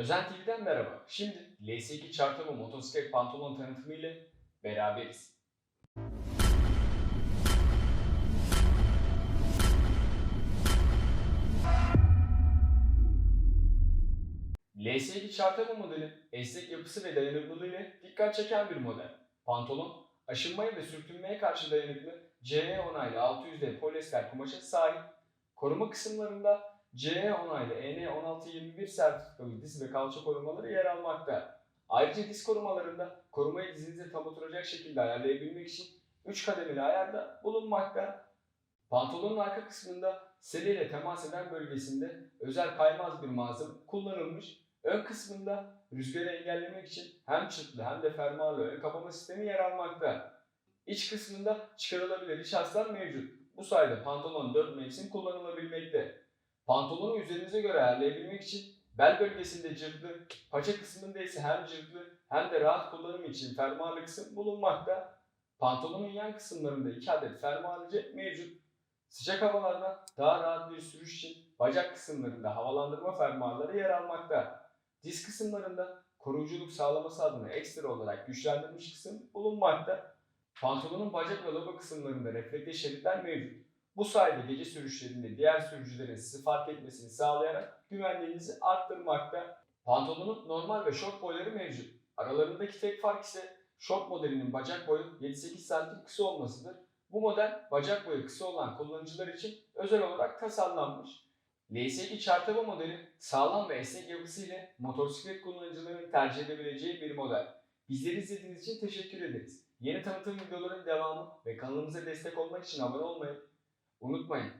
Özen TV'den merhaba. Şimdi LS2 çarpımı motosiklet pantolon tanıtımı ile beraberiz. LS2 çarpımı modeli esnek yapısı ve dayanıklılığı ile dikkat çeken bir model. Pantolon, aşınmaya ve sürtünmeye karşı dayanıklı CE onaylı 600D polyester kumaşa sahip. Koruma kısımlarında CE onaylı EN1621 sertifikalı diz ve kalça korumaları yer almakta. Ayrıca diz korumalarında korumayı dizinize tam oturacak şekilde ayarlayabilmek için 3 kademeli ayarda bulunmakta. Pantolonun arka kısmında seleyle temas eden bölgesinde özel kaymaz bir malzeme kullanılmış. Ön kısmında rüzgarı engellemek için hem çıtlı hem de fermuarlı ön kapama sistemi yer almakta. İç kısmında çıkarılabilir iç mevcut. Bu sayede pantolon 4 mevsim kullanılabilmekte. Pantolonu üzerinize göre ayarlayabilmek için bel bölgesinde cırtlı, paça kısmında ise hem cırtlı hem de rahat kullanım için fermuarlı kısım bulunmakta. Pantolonun yan kısımlarında 2 adet fermuarlı cep mevcut. Sıcak havalarda daha rahat bir sürüş için bacak kısımlarında havalandırma fermuarları yer almakta. Diz kısımlarında koruyuculuk sağlaması adına ekstra olarak güçlendirilmiş kısım bulunmakta. Pantolonun bacak ve logo kısımlarında reflekte şeritler mevcut. Bu sayede gece sürüşlerinde diğer sürücülerin sizi fark etmesini sağlayarak güvenliğinizi arttırmakta. Pantolonun normal ve şort boyları mevcut. Aralarındaki tek fark ise şort modelinin bacak boyu 7-8 santim kısa olmasıdır. Bu model bacak boyu kısa olan kullanıcılar için özel olarak tasarlanmış. LS2 çarpıma modeli sağlam ve esnek yapısı ile motosiklet kullanıcılarının tercih edebileceği bir model. Bizleri izlediğiniz için teşekkür ederiz. Yeni tanıtım videoların devamı ve kanalımıza destek olmak için abone olmayı Unutmayın.